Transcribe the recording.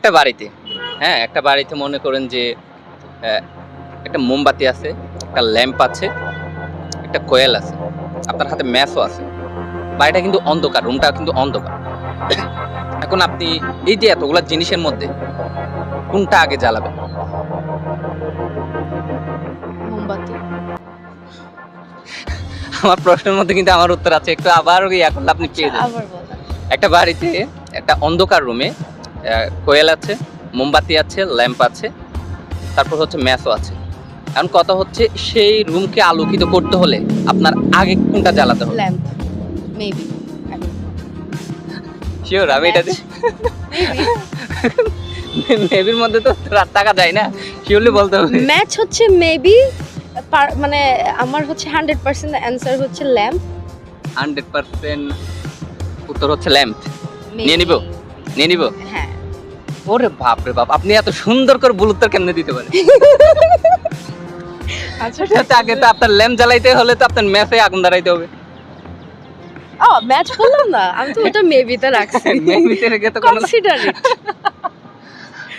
একটা বাড়িতে হ্যাঁ একটা বাড়িতে মনে করেন যে একটা মোমবাতি আছে একটা ল্যাম্প আছে একটা কোয়েল আছে আপনার হাতে ম্যাচও আছে। বাড়িটা কিন্তু অন্ধকার রুমটা কিন্তু অন্ধকার। এখন আপনি এই যে এতগুলা জিনিসের মধ্যে কোনটা আগে জ্বালাবেন? মোমবাতি। আমার প্রশ্নের মধ্যে কিন্তু আমার উত্তর আছে একটু আবার ইয়া করলে আপনি পেয়ে যাবেন একটা বাড়িতে একটা অন্ধকার রুমে কোয়েল আছে মোমবাতি আছে ল্যাম্প আছে তারপর হচ্ছে ম্যাচও আছে। এখন কথা হচ্ছে সেই রুমকে আলোকিত করতে হলে আপনার আগে কোনটা জ্বালাতে হবে? ল্যাম্প মেবি শিওর আমি এটা মেবির মধ্যে তো রাত টাকা যায় না শিওরলি বলতে হবে। ম্যাচ হচ্ছে মেবি মানে আমার হচ্ছে হান্ড্রেড পার্সেন্ট অ্যান্সার হচ্ছে ল্যাম্প। হান্ড্রেড পার্সেন্ট উত্তর হচ্ছে ল্যাম্প। নিয়ে নিবো? নিয়ে নিব। ওরে বাপ রে বাপ আপনি এত সুন্দর করে ভুল উত্তর কেমনে দিতে পারেন? আচ্ছা তো আগে তো আপনার ল্যাম্প জ্বালাইতে হলে তো আপনার ম্যাচে আগুন দাঁড়াইতে হবে। ও ম্যাচ করলাম না আমি তো ওটা মেবিতে রাখছি। মেবিতে রেখে তো কোনো কনসিডার